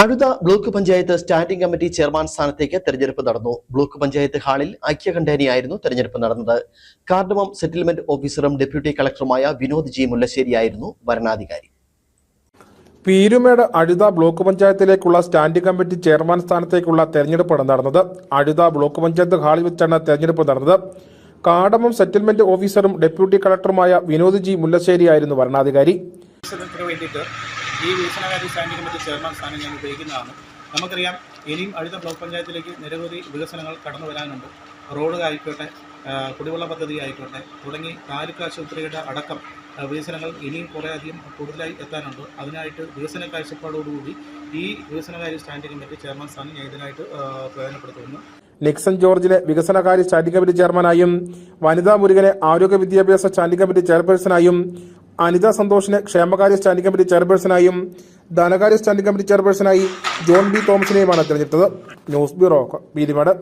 Azhutha block panchayat standing committee chairman സ്ഥാനത്തേക്ക് തെരഞ്ഞെടുപ്പ് നടന്നു. ബ്ലോക്ക് പഞ്ചായത്ത് ഹാളിൽ ഐക്യകണ്ഠേനയായിരുന്നു തെരഞ്ഞെടുപ്പ് നടന്നത്. കാർഡമം സെറ്റിൽമെന്റ് ഓഫീസറും ഡെപ്യൂട്ടി കളക്ടറുമായ വിനോദ് ജി മുല്ലശ്ശേരിയായിരുന്നു വരണാധികാരി. പീരുമേട് അഴുത ബ്ലോക്ക് പഞ്ചായത്തിലേക്കുള്ള സ്റ്റാൻഡിംഗ് കമ്മിറ്റി ചെയർമാൻ സ്ഥാനത്തേക്കുള്ള തെരഞ്ഞെടുപ്പാണ് നടന്നത്. അഴുത ബ്ലോക്ക് പഞ്ചായത്ത് ഹാളിൽ വെച്ചാണ് തെരഞ്ഞെടുപ്പ് നടന്നത്. കാടമം സെറ്റിൽമെന്റ് ഓഫീസറും ഡെപ്യൂട്ടി കളക്ടറുമായ വിനോദ് ജി മുല്ലശ്ശേരിയായിരുന്നു വരണാധികാരി. വേണ്ടിയിട്ട് ഈ വികസനകാര്യ സ്റ്റാൻഡിംഗ് കമ്മിറ്റി ചെയർമാൻ സ്ഥാനം ഞാൻ ഉപയോഗിക്കുന്നതാണ്. നമുക്കറിയാം ഇനിയും അടുത്ത ബ്ലോക്ക് പഞ്ചായത്തിലേക്ക് നിരവധി വികസനങ്ങൾ കടന്നു വരാനുണ്ട്. റോഡ് ആയിക്കോട്ടെ കുടിവെള്ള പദ്ധതി ആയിക്കോട്ടെ തുടങ്ങി താലൂക്ക് ആശുപത്രിയുടെ അടക്കം വികസനങ്ങൾ ഇനിയും കുറേയധികം കൂടുതലായി എത്താനുണ്ട്. അതിനായിട്ട് വികസന കാഴ്ചപ്പാടോടുകൂടി ഈ വികസനകാര്യ സ്റ്റാൻഡിംഗ് കമ്മിറ്റി ചെയർമാൻ സ്ഥാനം ഞാൻ ഇതിനായിട്ട് പ്രയോജനപ്പെടുത്തുന്നു. നിക്സൺ ജോർജിനെ വികസനകാര്യ സ്റ്റാൻഡിംഗ് കമ്മിറ്റി ചെയർമാനായും വനിതാ മുരുകനെ ആരോഗ്യ വിദ്യാഭ്യാസ സ്റ്റാൻഡിംഗ് കമ്മിറ്റി ചെയർപേഴ്സണായും അനിത സന്തോഷിനെ ക്ഷേമകാര്യ സ്റ്റാൻഡിംഗ് കമ്മിറ്റി ചെയർപേഴ്സണായും ധനകാര്യ സ്റ്റാൻഡിംഗ് കമ്മിറ്റി ചെയർപേഴ്സണായി ജോൺ ബി തോമസിനെയുമാണ് തിരഞ്ഞെടുത്തത്. News bureau Peermade.